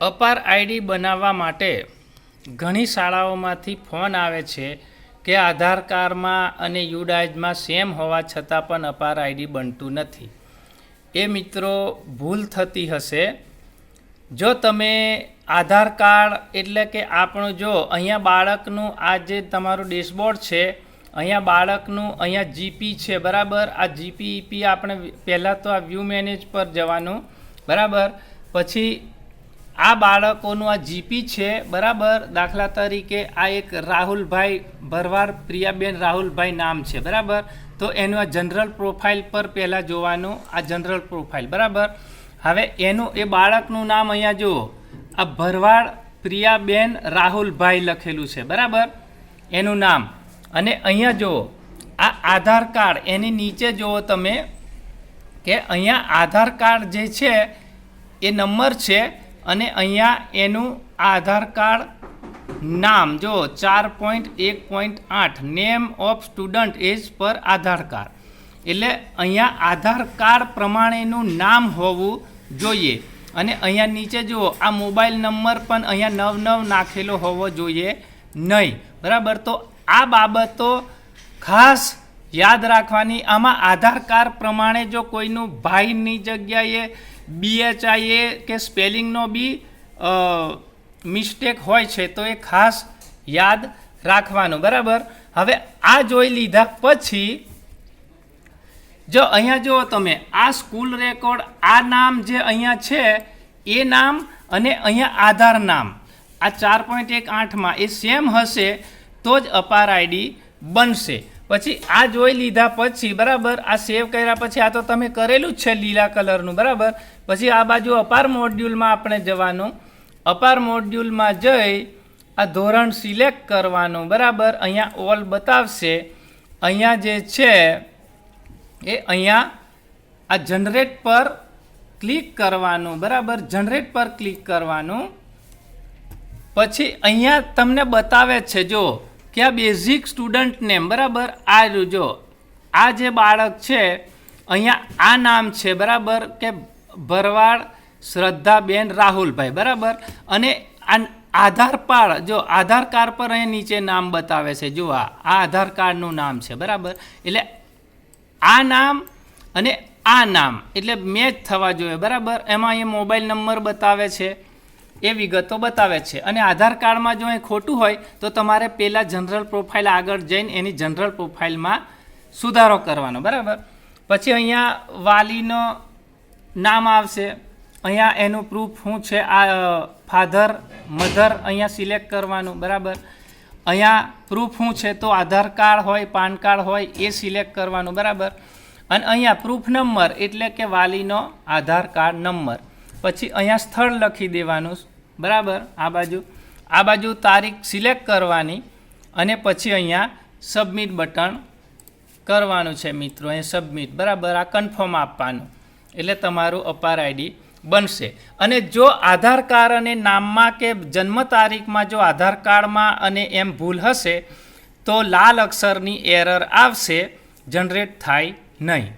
અપાર આઈડી બનાવવા માટે ઘણી શાળાઓમાંથી ફોન આવે છે કે આધાર કાર્ડમાં અને યુડાઇઝમાં સેમ હોવા છતાં પણ અપાર આઈડી બનતું નથી. એ મિત્રો, ભૂલ થતી હશે. જો તમે આધાર કાર્ડ એટલે કે આપણું જો અહીંયા બાળકનું આ જે તમારું ડેશબોર્ડ છે, અહીંયા બાળકનું અહીંયા જીપી છે, બરાબર? આ જીપી ઈપી આપણે પહેલાં તો આ વ્યૂ મેનેજ પર જવાનું, બરાબર? પછી આ બાળકોનું આ જીપી છે, બરાબર? દાખલા તરીકે આ એક રાહુલભાઈ ભરવાડ, પ્રિયાબેન રાહુલભાઈ નામ છે, બરાબર? તો એનું આ જનરલ પ્રોફાઇલ પર પહેલાં જોવાનું, આ જનરલ પ્રોફાઇલ, બરાબર? હવે એનું, એ બાળકનું નામ અહીંયા જુઓ. આ ભરવાડ, પ્રિયાબેન, રાહુલભાઈ લખેલું છે, બરાબર? એનું નામ. અને અહીંયા જુઓ, આ આધાર કાર્ડ, એની નીચે જુઓ તમે, કે અહીંયા આધાર કાર્ડ જે છે, એ નંબર છે અને અહીંયા એનું આધાર કાર્ડ નામ, જો ચાર પોઈન્ટ એક પોઈન્ટ આઠ, નેમ ઓફ સ્ટુડન્ટ એજ પર આધાર કાર્ડ. એટલે અહીંયા આધાર કાર્ડ પ્રમાણેનું નામ હોવું જોઈએ. અને અહીંયા નીચે જુઓ, આ મોબાઈલ નંબર પણ અહીંયા નવ નવ નાખેલો હોવો જોઈએ નહીં. બરાબર? તો આ બાબતો ખાસ યાદ રાખવાની. આમાં આધાર કાર્ડ પ્રમાણે જો કોઈનું ભાઈની જગ્યાએ બીએચઆઈએ કે સ્પેલિંગનો બી મિસ્ટેક હોય છે, તો એ ખાસ યાદ રાખવાનું, બરાબર? હવે આ જોઈ લીધા પછી, જો અહીંયા જુઓ તમે, આ સ્કૂલ રેકોર્ડ, આ નામ જે અહીંયા છે, એ નામ અને અહીંયા આધાર નામ, આ ચાર પોઈન્ટ એક આઠમાં, એ સેમ હશે, તો જ અપાર આઈડી બનશે. પછી આ જોઈ લીધા પછી, બરાબર? આ સેવ કર્યા પછી આ તો તમે કરેલું જ છે લીલા કલરનું, બરાબર? પછી આ બાજુ અપાર મોડ્યુલમાં આપણે જવાનું. અપાર મોડ્યુલમાં જઈ આ ધોરણ સિલેક્ટ કરવાનું, બરાબર? અહીંયા ઓલ બતાવશે. અહીંયા જે છે, એ અહીંયા આ જનરેટ પર ક્લિક કરવાનું, બરાબર? જનરેટ પર ક્લિક કરવાનું. પછી અહીંયા તમને બતાવે છે જો કે આ બેઝિક સ્ટુડન્ટ નેમ બરાબર આ જો આ જે બાળક છે અહીંયા આ નામ છે બરાબર કે ભરવાડ શ્રદ્ધાબેન રાહુલભાઈ બરાબર અને આ આધાર કાર્ડ જો આધાર કાર્ડ પર અહીંયા નીચે નામ બતાવે છે જો આ આ આધાર કાર્ડનું નામ છે બરાબર એટલે આ નામ અને આ નામ એટલે મેચ થવા જોઈએ બરાબર એમાં અહીંયા મોબાઈલ નંબર બતાવે છે એ વિગતો બતાવે છે. અને આધાર કાર્ડમાં જો એ ખોટું હોય, તો તમારે પહેલાં જનરલ પ્રોફાઇલ આગળ જઈને એની જનરલ પ્રોફાઇલમાં સુધારો કરવાનો. બરાબર? પછી અહીંયા વાલીનો નામ આવશે. અહીંયા એનું પ્રૂફ શું છે? આ ફાધર મધર અહીંયા સિલેક્ટ કરવાનું. બરાબર? અહીંયા પ્રૂફ શું છે? તો આધાર કાર્ડ હોય, પાન કાર્ડ હોય, એ સિલેક્ટ કરવાનું. બરાબર? અને અહીંયા પ્રૂફ નંબર એટલે કે વાલીનો આધાર કાર્ડ નંબર પછી અહીંયા સ્થળ લખી દેવાનું. બરાબર? આ બાજુ. આ બાજુ તારીખ સિલેક્ટ કરવાની અને પછી અહીંયા સબમિટ બટન કરવાનું છે મિત્રો. અહીંયા સબમિટ બરાબર? આ કન્ફર્મ આપવાનું. એટલે તમારું અપાર આઈડી બનશે. અને જો આધાર કાર્ડ અને નામમાં કે જન્મ તારીખમાં જો આધાર કાર્ડમાં અને એમ ભૂલ હશે, તો લાલ અક્ષરની એરર આવશે. જનરેટ થાય નહીં.